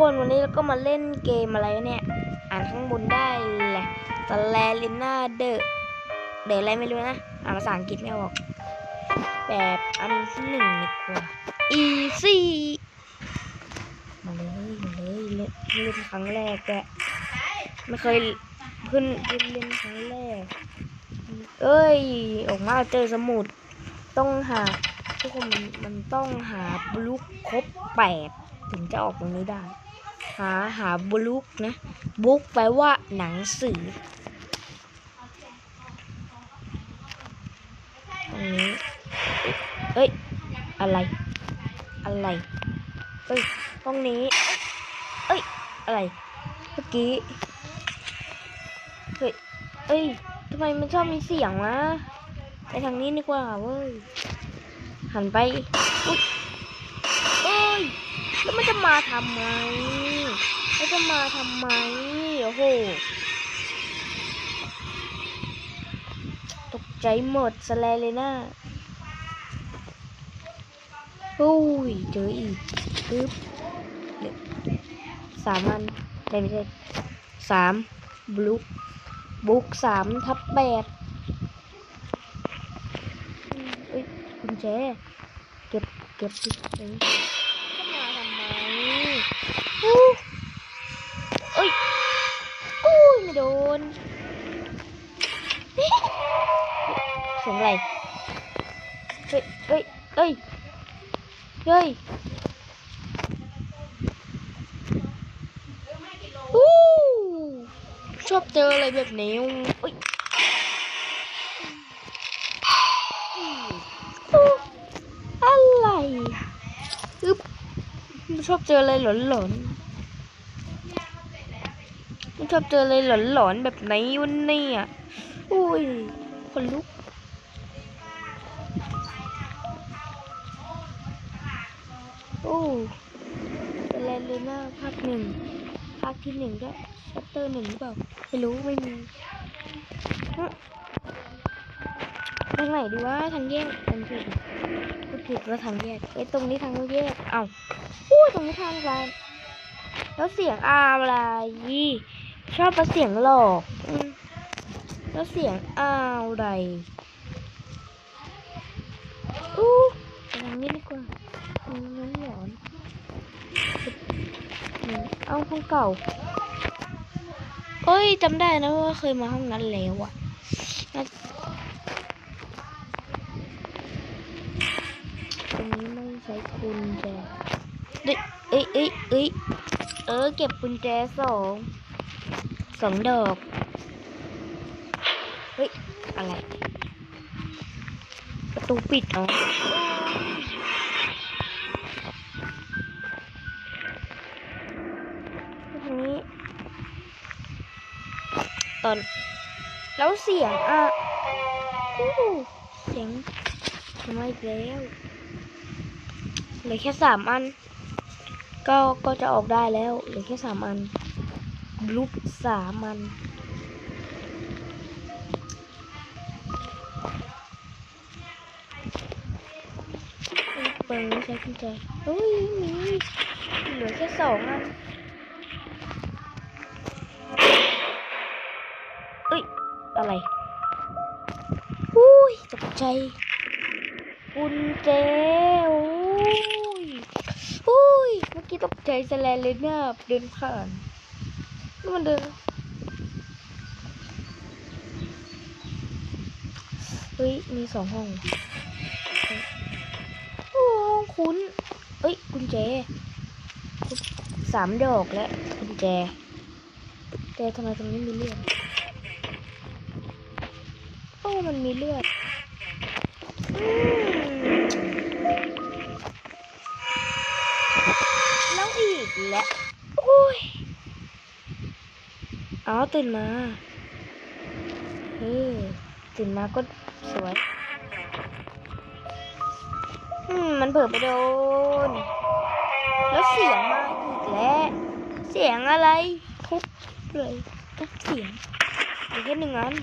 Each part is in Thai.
คนวันนี้เราก็มาเล่นเกมอะไรเนี่ย อ่านข้างบนได้แหละสแลลิน่าเดอะเดอะอะไรไม่รู้นะ อ่านภาษาอังกฤษไม่ออก แบบอันที่หนึ่งดีกว่า easy มาเลย มาเลยเล่นเล่นครั้งแรกแกไม่เคยขึ้นเล่นเล่นครั้งแรก เอ้ย ออกมาเจอสมุด ต้องหาทุกคนมันมันต้องหาบลูกครบแปดถึงจะออกตรงนี้ได้ หาหาบลูกนะบุ๊กแปลว่าหนังสือตรงนี้เอ้ย อะไร อะไร เอ้ยตรงนี้ เอ้ย อะไร เมื่อกี้ เฮ้ย เอ้ยทำไมมันชอบมีเสียงวะไปทางนี้ดีกว่าเว้ย หันไป อุ๊ยเอ้ย แล้วมันจะมาทำไม แล้วจะมาทำไมโอ้โหตกใจหมดสแลเลยนะโอ้ยเจออีกปึ๊บสามอันได้ไม่ใช่สามบลุกบุ๊กสามทับแปดเอ้ยกุญแจเก็บเก็บดิเอ้ยมาทำไมอู้เอ้ยอู้ย ไม่โดนเสียงอะไรเฮ้ยเฮ้ยเฮ้ยเฮ้ยอู้ชอบเจออะไรแบบนี้เอ้ยอะไรอึ๊บไม่ชอบเจออะไรหลอนๆ ไม่ชอบเจออะไรหลอนๆแบบไหนวันนี้อะอุ้ยคนลุกโอ้เป็นอะไรเลยนะภาคหนึ่งภาคที่หนึ่งด้วยชัตเตอร์หนึ่งหรือเปล่าไม่รู้ไม่มีทางไหนดีวะทางแยกทางผิดพูดผิดว่าทางแยกเอ้ตรงนี้ทางแยกเอ้าอู้ตรงนี้ทางอะไรแล้วเสียงอะไร ชอบมาเสียงหลอกมแล้วเสียงอะไรอู้ไปทางนี้ดีกว่าน้องหลอนเอาห้องเก่าเอ้ยจำได้นะว่าเคยมาห้องนั้นแล้วอะน่าตรงนี้ไม่ใช้กุญแจเอ้ยเอ้ยเอ้ยเออเก็บกุญแจสอง สองดอก เฮ้ย อะไร ประตูปิดอ๋อนี้ ตอน แล้วเสียงอะอู้เสียงทำไมแล้วเหลือแค่สามอัน ก็ก็จะออกได้แล้วเหลือแค่สามอัน ลูปสามันเปิดใช้กุญแจเฮ้ยมีเหลือแค่สองอันเอ้ย อะไรอุ้ยตกใจกุญแจโอ้ยอุ้ย เมื่อกี้ตกใจสลนเลยเนี่ยเดินผ่าน นี่มันเดินเฮ้ย มีสองห้องโอ้ห้องคุ้นเอ้ย กุญแจสามดอกแล้วกุญแจ แต่ทำไมตรงนี้มีเลือดโอ้มันมีเลือดแล้วอีกแล้วโอ้ย เอาตื่นมาเฮ้ตื่นมาก็สวยอืมมันเผิ่ไปโดน แล้วเสียงมาอีกแล้ว เสียงอะไรทุบเลยทุบเสียงเหลือแค่หนึ่งอัน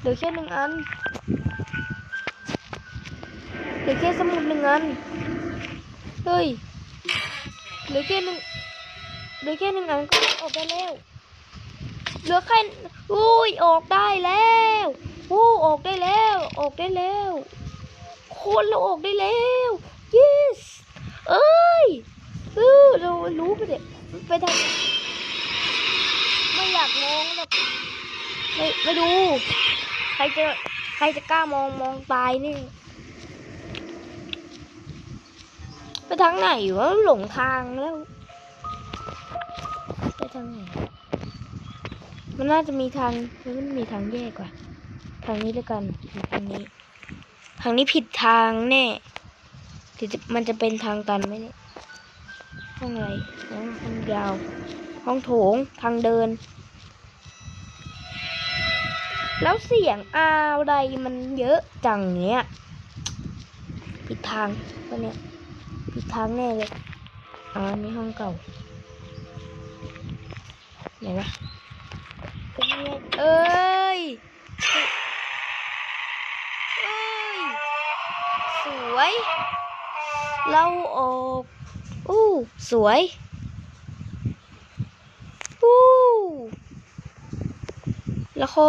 เหลือแค่หนึ่งอันเหลือแค่สมุดหนึ่งอันเฮ้ยเหลือแค่หนึ่งเหลือแค่หนึ่งอันก็ออกได้แล้ว เหลือแค่อุ้ยออกได้แล้วอู้ออกได้แล้ว ออกได้แล้วคนเราออกได้แล้ว yes เอ้ยเออเรารู้ไปเด็ไปทางไม่อยากมองแบบไม่ไม่ดู ใครจะใครจะกล้ามองมองตายนี่ไปทางไหนวะหลงทางแล้ว ไปทางไหน มันน่าจะมีทางมันมีทางแยกว่ะ ทางนี้แล้วกันทางนี้ ทางนี้ผิดทางแน่เดี๋ยวมันจะเป็นทางตันไหมเนี่ย ห้องอะไรห้องห้องยาว ห้องโถง ทางเดิน แล้วเสียงอะไรมันเยอะจังเนี้ย ผิดทางปะเนี่ย ผิดทางแน่เลยอ๋อนี่ห้องเก่าไหนวะ เอ้ย เอ้ย สวย เราออกอู้สวยอู้แล้วเขา